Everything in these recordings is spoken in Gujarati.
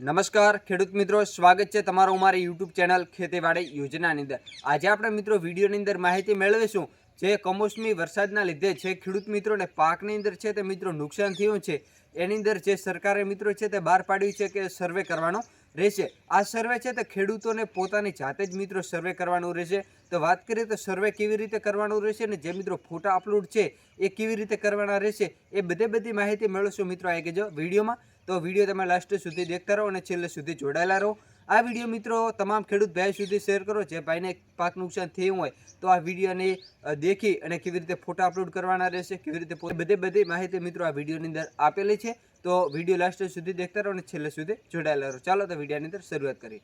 નમસ્કાર, ખેડૂત મિત્રો, સ્વાગત છે તમારું અમારી યુટ્યુબ ચેનલ ખેતીવાડી યોજનાની અંદર. આજે આપણે મિત્રો વિડીયોની અંદર માહિતી મેળવીશું જે કમોસમી વરસાદના લીધે છે ખેડૂત મિત્રોને પાકની અંદર છે તે મિત્રો નુકસાન થયું છે. એની અંદર જે સરકારે મિત્રો છે તે બહાર પાડ્યું છે કે સર્વે કરવાનો. રહેશે. આ સર્વે છે તે ખેડૂતોને પોતાની જાતે જ મિત્રો સર્વે કરવાનું રહેશે. તો વાત કરીએ તો સર્વે કેવી રીતે કરવાનું રહેશે અને જે મિત્રો ફોટા અપલોડ છે એ કેવી રીતે કરવાના રહેશે એ બધે બધી માહિતી મેળવશો મિત્રો આવી ગયો વિડીયોમાં. તો વીડિયો તમે લાસ્ટ સુધી દેખતા રહો અને છેલ્લે સુધી જોડાયેલા રહો. આ વીડિયો મિત્રો તમામ ખેડૂત ભાઈ સુધી શેર કરો. જે ભાઈને પાક નુકસાન થયું હોય તો આ વિડીયોને દેખી અને કેવી રીતે ફોટા અપલોડ કરવાના રહેશે, કેવી રીતે બધી, બધે માહિતી મિત્રો આ વિડીયોની અંદર આપેલી છે. તો વીડિયો લાસ્ટ સુધી દેખતા રહો અને છેલ્લે સુધી જોડાયેલા રહો. ચાલો તો વિડીયોની અંદર શરૂઆત કરીએ.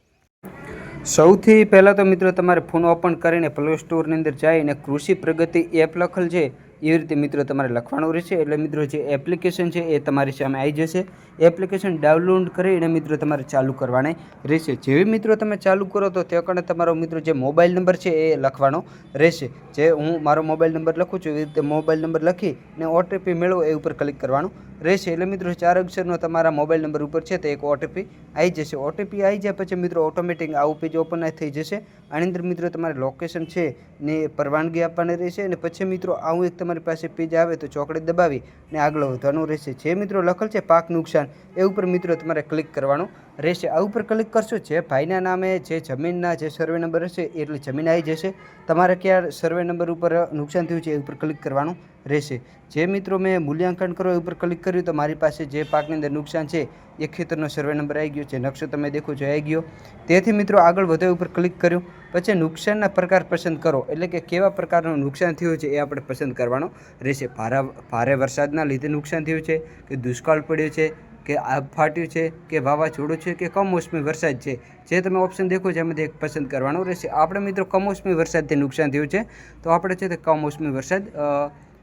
સૌથી પહેલાં તો મિત્રો તમારે ફોન ઓપન કરીને પ્લે સ્ટોરની અંદર જઈને કૃષિ પ્રગતિ એપ લખેલ છે. એવી રીતે મિત્રો તમારે લખવાનું રહેશે. એટલે મિત્રો જે એપ્લિકેશન છે એ તમારી સામે આવી જશે. એપ્લિકેશન ડાઉનલોડ કરીને મિત્રો તમારે ચાલુ કરવાની રહેશે. જેવી મિત્રો તમે ચાલુ કરો તો તે કારણે તમારો મિત્રો જે મોબાઈલ નંબર છે એ લખવાનો રહેશે. જે હું મારો મોબાઈલ નંબર લખું છું, એવી રીતે મોબાઈલ નંબર લખી અને ઓટીપી મેળવો એ ઉપર ક્લિક કરવાનું રહેશે. એટલે મિત્રો ચાર અક્ષરનો તમારા મોબાઈલ નંબર ઉપર છે તે એક ઓટીપી આવી જશે. ઓટીપી આવી જાય પછી મિત્રો ઓટોમેટિક આવું પેજ ઓપન થઈ જશે. આની અંદર મિત્રો, તમારે લોકેશન છે ને પરવાનગી આપવાની રહેશે અને પછી મિત્રો, આવું એક તમારી પાસે પેજ આવે તો ચોકડી દબાવી ને આગળ વધવાનું રહેશે. જે મિત્રો લખેલ છે, પાક નુકસાન, એ ઉપર મિત્રો તમારે ક્લિક કરવાનું રહેશે. આ ઉપર ક્લિક કરશો, જે ભાઈના નામે, જે જમીનના જે સર્વે નંબર હશે એટલી જમીન આવી જશે. તમારે ક્યાં સર્વે નંબર ઉપર નુકસાન થયું છે, એ ઉપર ક્લિક કરવાનું રહેશે. જે મિત્રો મેં મૂલ્યાંકન કરો, એ ઉપર ક્લિક કર્યું, તો મારી પાસે જે પાકની અંદર નુકસાન છે, એ ખેતરનો સર્વે નંબર આવી ગયો છે. નકશો તમે દેખો છો આવી ગયો. તેથી મિત્રો, આગળ વધે ઉપર ક્લિક કર્યું. પછી નુકસાનના પ્રકાર પસંદ કરો. એટલે કે કેવા પ્રકારનું નુકસાન થયું છે, એ આપણે પસંદ કરવાનો રહેશે. ભારે ભારે વરસાદના લીધે નુકસાન થયું છે, કે દુષ્કાળ પડ્યો છે કે આગ ફાટ્યું છે, કે વાવાઝોડું છે, કે કમોસમી વરસાદ છે. જે તમે ઓપ્શન દેખો છો, એમાંથી એક પસંદ કરવાનું રહેશે. આપણે મિત્રો કમોસમી વરસાદથી નુકસાન થયું છે, તો આપણે છે તે કમોસમી વરસાદ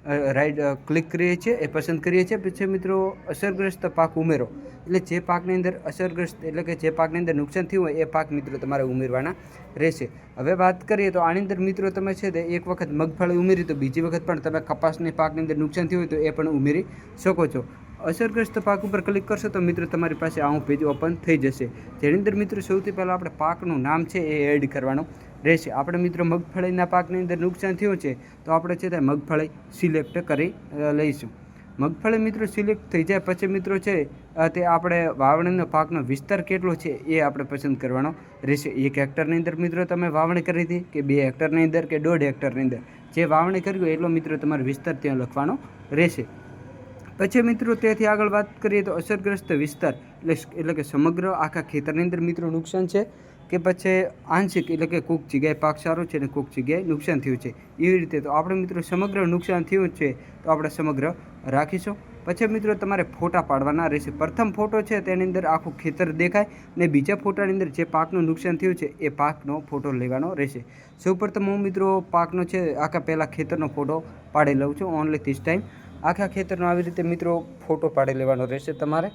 રાઈટ ક્લિક કરીએ છીએ, એ પસંદ કરીએ છીએ. પછી મિત્રો અસરગ્રસ્ત પાક ઉમેરો. એટલે જે પાકની અંદર અસરગ્રસ્ત, એટલે કે જે પાકની અંદર નુકસાન થયું હોય, એ પાક મિત્રો તમારે ઉમેરવાના રહેશે. હવે વાત કરીએ તો આની અંદર મિત્રો તમે છે તે એક વખત મગફળી ઉમેરી, તો બીજી વખત પણ તમે કપાસની પાકની અંદર નુકસાન થયું હોય, તો એ પણ ઉમેરી શકો છો. અસરગ્રસ્ત પાક ઉપર ક્લિક કરશો તો મિત્રો તમારી પાસે આવું પેજ ઓપન થઈ જશે. જેની અંદર મિત્રો સૌથી પહેલાં આપણે પાકનું નામ છે એ એડ કરવાનું રહેશે. આપણે મિત્રો મગફળીના પાકની અંદર નુકસાન થયું છે, તો આપણે છે તે મગફળી સિલેક્ટ કરી લઈશું. મગફળી મિત્રો સિલેક્ટ થઈ જાય પછી મિત્રો છે તે આપણે વાવણીનો પાકનો વિસ્તાર કેટલો છે એ આપણે પસંદ કરવાનો રહેશે. એક હેક્ટરની અંદર મિત્રો તમે વાવણી કરી હતી કે બે હેક્ટરની અંદર કે દોઢ હેક્ટરની અંદર? જે વાવણી કરી હોય એટલો મિત્રો તમારે વિસ્તાર ત્યાં લખવાનો રહેશે. પછી મિત્રો તેથી આગળ વાત કરીએ તો અસરગ્રસ્ત વિસ્તાર, એટલે એટલે કે સમગ્ર આખા ખેતરની અંદર મિત્રો નુકસાન છે કે પછી આંશિક એટલે કે કોઈક જગ્યાએ પાક સારો છે અને કોઈક જગ્યાએ નુકસાન થયું છે. એવી રીતે તો આપણે મિત્રો સમગ્ર નુકસાન થયું છે તો આપણે સમગ્ર રાખીશું. પછી મિત્રો તમારે ફોટા પાડવાના રહેશે. પ્રથમ ફોટો છે તેની અંદર આખું ખેતર દેખાય ને બીજા ફોટાની અંદર જે પાકનું નુકસાન થયું છે એ પાકનો ફોટો લેવાનો રહેશે. સૌપ્રથમ હું મિત્રો પાકનો છે આખા પહેલાં ખેતરનો ફોટો પાડી લઉં છું ઓનલી ધીસ ટાઈમ આખા ખેતરનો આવી રીતે મિત્રો ફોટો પાડી લેવાનો રહેશે તમારે.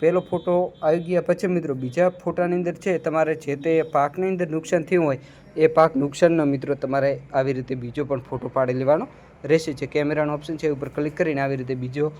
પહેલો ફોટો આવી ગયા પછી મિત્રો બીજા ફોટાની અંદર છે, તમારે જે તે પાકની અંદર નુકસાન થયું હોય, એ પાક નુકસાનનો મિત્રો તમારે આવી રીતે બીજો પણ ફોટો પાડી લેવાનો રહેશે. જે કેમેરાનો ઓપ્શન છે, એ ઉપર ક્લિક કરીને આવી રીતે બીજો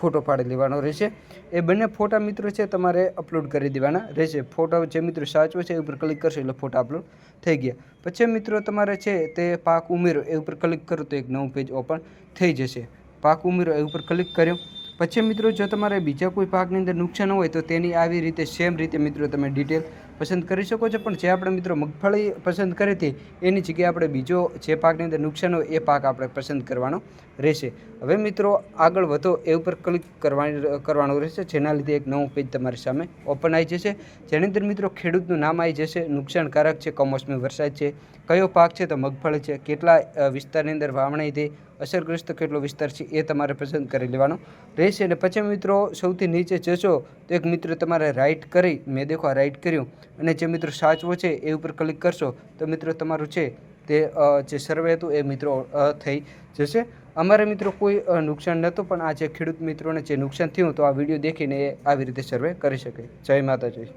ફોટો પાડી લેવાનો રહેશે. એ બંને ફોટા મિત્રો છે, તમારે અપલોડ કરી દેવાના રહેશે. ફોટો જે મિત્રો સાચવો છે, એ ઉપર ક્લિક કરશો એટલે ફોટા અપલોડ થઈ ગયા. પછી મિત્રો તમારે છે, તે પાક ઉમેરો, એ ઉપર ક્લિક કરો તો એક નવું પેજ ઓપન થઈ જશે. પાક ઉમેરો એ ઉપર ક્લિક કર્યો. પછી મિત્રો, જો તમારે બીજા કોઈ પાકની અંદર નુકસાન હોય તો તેની આવી રીતે સેમ રીતે મિત્રો તમે ડિટેલ પસંદ કરી શકો છો. પણ જે આપણે મિત્રો મગફળી પસંદ કરી હતી, એની જગ્યાએ આપણે બીજો જે પાકની અંદર નુકસાન હોય એ પાક આપણે પસંદ કરવાનો રહેશે. હવે મિત્રો આગળ વધો, એ ઉપર ક્લિક કરવાની, કરવાનું રહેશે. જેના લીધે એક નવું પેજ તમારી સામે ઓપન આવી જશે. જેની અંદર મિત્રો ખેડૂતનું નામ આવી જશે. નુકસાનકારક છે, કમોસમી વરસાદ છે, કયો પાક છે, તો મગફળી છે, કેટલા વિસ્તારની અંદર વાવણી થઈ અસરગ્રસ્ત કેટલો વિસ્તાર છે, એ તમારે પસંદ કરી લેવાનો રહેશે. અને પછી મિત્રો સૌથી નીચે જશો, તો એક મિત્ર તમારે રાઇટ કરી, મેં દેખો આ રાઈટ કર્યું. અને જે મિત્રો સાચવો છે એ ઉપર ક્લિક કરશો, તો મિત્રો તમારું છે તે જે સર્વે હતું એ મિત્રો થઈ જશે. અમારે મિત્રો કોઈ નુકસાન નહોતું, પણ આ જે ખેડૂત મિત્રોને જે નુકસાન થયું તો આ વીડિયો દેખીને એ આવી રીતે સર્વે કરી શકે. જય માતાજી.